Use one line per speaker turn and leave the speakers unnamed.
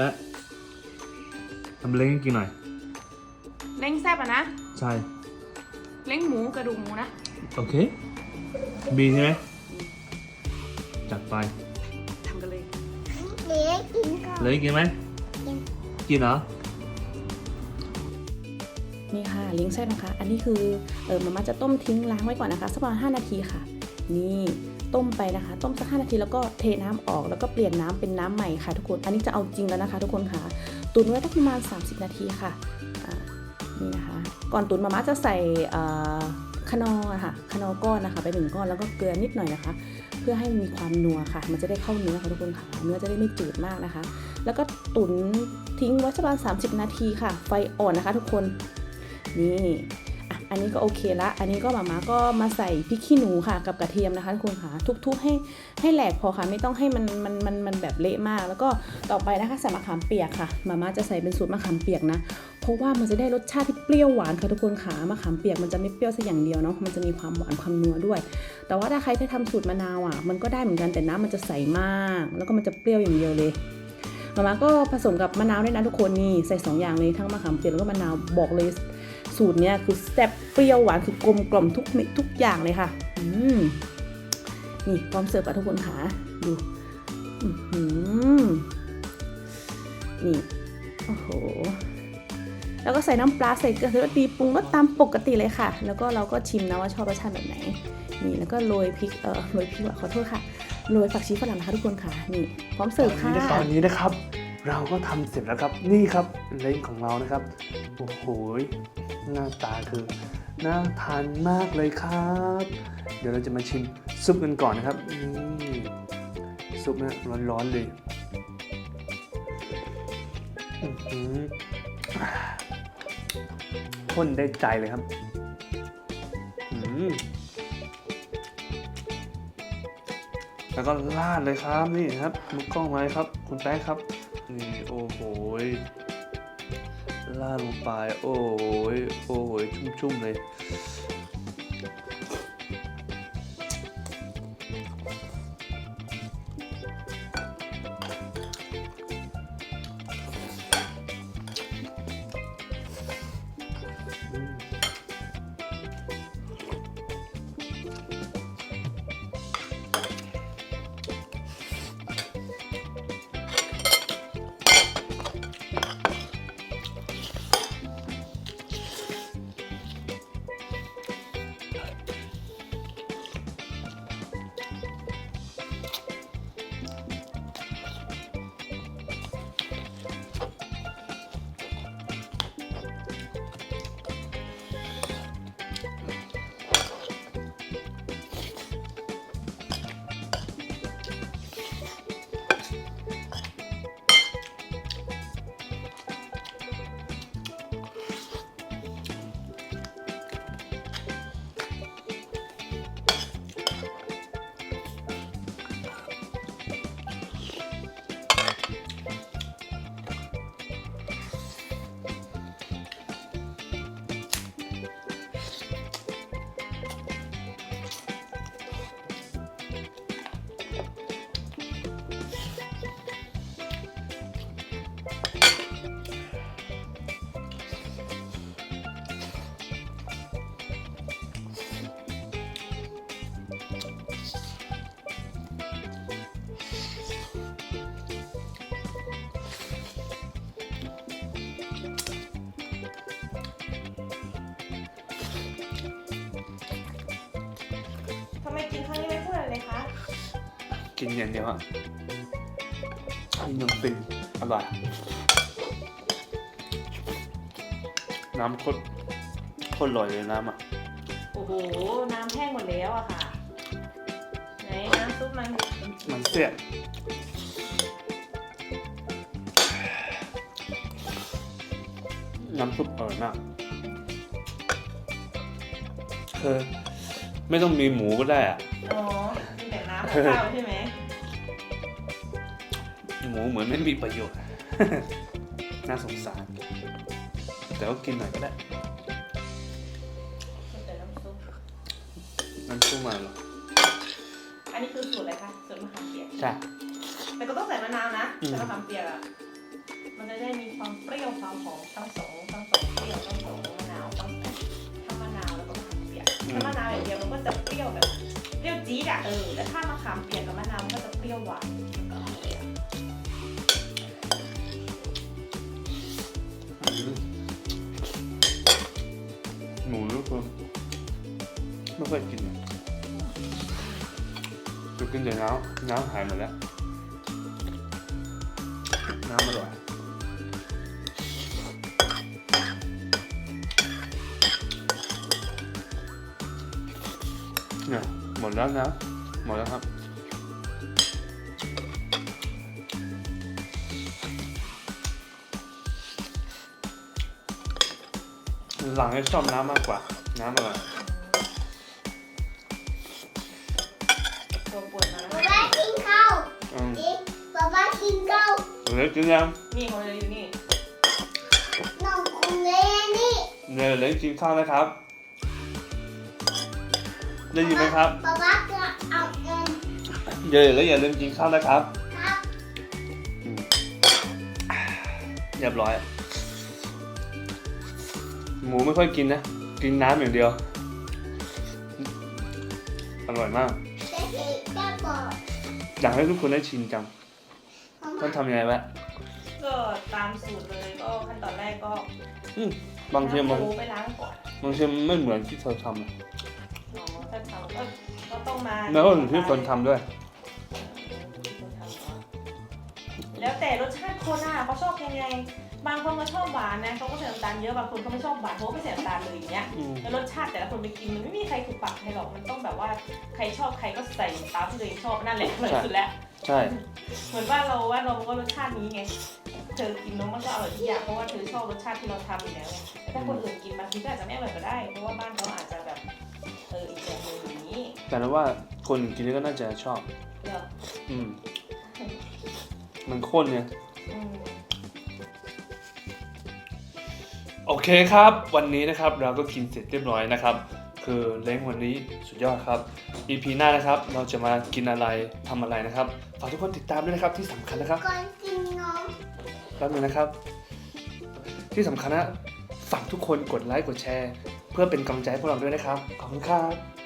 แปะทำเล้งให้กินหน่อย
เล้งแซ่บอะนะ
ใช่
เล้งหมูกระดูกหมูนะ
โอเค มีใช่ไหมจัดไป
ทำกันเลย
เล็กกินก่อน
เล้งกินไหม
กิน
กินเหรอ
นี่ค่ะเลี้ยงแซ่บนะคะ อันนี้คือเออมาม่าจะต้มทิ้งล้างไว้ก่อนนะคะสักประมาณ5นาทีค่ะ นี่ ต้มไปนะคะ ต้มสัก5นาทีแล้วก็เทน้ำออกแล้วก็เปลี่ยนน้ำเป็นน้ำใหม่ค่ะทุกคน อันนี้จะเอาจริงแล้วนะคะ ทุกคนค่ะ ตุนไว้ตั้งประมาณ 30 นาทีค่ะนี่นะคะ ก่อนตุนมาม่าจะใส่เอ่อขนออะค่ะขนอก้อนนะคะไปหนึ่งก้อนแล้วก็เกลือนิดหน่อยนะคะ เพื่อให้มีความนัวค่ะ มันจะได้เข้าเนื้อค่ะทุกคนค่ะ เนื้อจะได้ไม่จืดมากนะคะ แล้วก็ตุนทิ้งไว้ประมาณ 30 นาทีค่ะ ไฟอ่อนนะคะ ทุกคน นี่ อันนี้ก็โอเคละ อันนี้ก็หมาม่าก็มาใส่พริกขี้หนูค่ะกับกระเทียมนะคะทุกคนค่ะทุบๆให้ให้แหลกพอค่ะ ไม่ต้องให้มันมันมันมันแบบเละมาก แล้วก็ต่อไปนะคะใส่มะขามเปียกค่ะหมาม่าจะใส่เป็นสูตรมะขามเปียกนะ เพราะว่ามันจะได้รสชาติที่เปรี้ยวหวานค่ะทุกคนค่ะมะขามเปียกมันจะไม่เปรี้ยวซะอย่างเดียวเนาะ มันจะมีความหวานความนัวด้วย แต่ว่าถ้าใครที่ทำสูตรมะนาวอะ มันก็ได้เหมือนกันแต่น้ำมันจะใสมาก แล้วก็มันจะเปรี้ยวอย่างเดียวเลยมาม่าก็ผสมกับมะนาวด้วยนะทุกคนนี่ใส่สองอย่างเลยทั้งมะขามเปียกแล้วก็มะนาวบอกเลย สูตรเนี้ยคือแซ่บเปรี้ยวหวานคือกลมกล่อมทุกเม็ดทุกอย่างเลยค่ะ อืมนี่พร้อมเสิร์ฟกับทุกคนค่ะดูอื้อนี่โอ้โหแล้วก็ใส่น้ำปลาใส่เกลือใส่รสดีปรุงรสตามปกติเลยค่ะ แล้วก็เราก็ชิมนะว่าชอบรสชาติแบบไหน นี่แล้วก็โรยพริกเออโรยพริกว่ะขอโทษค่ะโรยผักชีฝรั่งนะคะทุกคนค่ะนี่พร้อมเสิร์ฟค่ะ
ตอนนี้นะครับ เราก็ทำเสร็จแล้วครับนี่ครับเล้งของเรานะครับโอ้โหหน้าตาคือน่าทานมากเลยครับ เดี๋ยวเราจะมาชิมซุปกันก่อนนะครับนี่ซุปนะร้อนๆเลยอื้อหือพ่นได้ใจเลยครับแล้วก็ราดเลยครับนี่ครับมุกกล้องไว้ครับ คุณแป๊ะครับ นี่โอ้โหล่าลงไปโอ้ยโอ้ยชุ่มๆเลย
กินอย่า
งเดียวอะยังเป็นอร่อย น้ำโคตรโคตรอร่อยเลยน้ำอะ
โอ้โห น้ำแห้งหมดแล้วอะค่ะ ไหนน้ำซุปมัน
มันเสียน้ำซุปอร่อยมากคือไม่ต้องมีหมูก็ได้อะ
อ๋อมีแต่น้ำกับข้าวใช่ไหม
หมูเหมือนไม่มีประโยชน์ น่าสงสาร แต่ก็กินหน่อยก็ได้
มีแต่น้ำซุป
น้ำซุปมาหรอ
อันนี้คือสูตรอะไรคะสูตรมะขามเปียก
ใช่
แต่ก็ต้องใส่มะนาวนะ
อืม
ใส่มะขามเปียกอะมันจะได้มีความเปรี้ยวความหอมทั้งสองทั้งสองเปรี้ยวทั้งสองมะนาวทั้งทั้งมะนาวแล้วก็มะขามเปียกถ้ามะนาวอย่างเดียวมันก็จะเปรี้ยวแบบเปรี้ยวจี๊ดอะเออแต่ถ้ามะขามเปียกกับมะนาวมันก็จะเปรี้ยวหวาน
ไม่ค่อยกินเลยจะกินแต่น้ำน้ำหายหมดแล้ว น้ำอร่อยเนี่ยหมดแล้วนะ หมดแล้วครับหลังให้ชอบน้ำมากกว่า น้ำอร่อย เล็กกินยัง
นี่ของเราอยู่นี่
น้องคุณเลยนี่
เดี๋ยวเล็กกินข้าวนะครับ ได้ยินไหมครับ
ป๊าป๊าจะเอาเงิน
เดี๋ยวเล็กอย่าลืมกินข้าวนะครับ
ครับ
เรียบร้อย หมูไม่ค่อยกินนะ กินน้ำอย่างเดียว อร่อยมาก
เด็กจะบอก
อยากให้ทุกคนได้ชิมจัง
ป๊า
ต้
ป๊า
องทำยังไงวะ
ก็ตามสูตรเลยก็ขั้นตอนแรกก็
อืมบางทีมัน
น้ำหมูไปล้างก่อน
บางทีมันไม่เหมือนที่เธอทำอะ
อ๋อถ้าทำก็ก็ต้องมา
แล้วก็อยู่ที่คนทำด้วย
แล้วแต่รสชาติคนอะเขาชอบยังไง บางคนก็ชอบหวานนะเขาก็ใส่น้ำตาลเยอะบางคนเขาไม่ชอบหวานเขาก็ไม่ใส่น้ำตาลเลยอย่างเงี้ย
อืม
แล้วรสชาติแต่ละคนไปกินมันไม่มีใครถูกปากใครหรอกมันต้องแบบว่าใครชอบใครก็ใส่ตามที่ตัวเองชอบนั่นแหละเหมือนสุดแล้ว
ใช่
เหมือนว่าเราว่าเราก็รสชาตินี้ไง เธอกินน้องมันก็อร่อยทุกอย่างเพราะว่าเธอชอบรสชาติที่เราทำอยู่แล้วไงแต่ถ้าคนอื่นกินบางทีก็อาจจะไม่อร่อยก็ได้ เพราะว่าบ้านเขาอาจจะแบบเอออีกแบบหนึงอย่างนี้
แต่เราว่าคนกินก็น่าจะชอบ
เนอะ
อืม มันข้นเนี่ย
อืม
โอเคครับ วันนี้นะครับเราก็กินเสร็จเรียบร้อยนะครับ คือเล้งวันนี้สุดยอดครับ EP หน้านะครับ เราจะมากินอะไรทำอะไรนะครับ ฝากทุกคนติดตามด้วยนะครับที่สำคัญนะครับ
ก่อนกินนม
แป๊บนึงนะครับ ที่สำคัญนะฝากทุกคนกดไลค์กดแชร์ เพื่อเป็นกำลังใจให้พวกเราด้วยนะครับ ขอบคุณครับ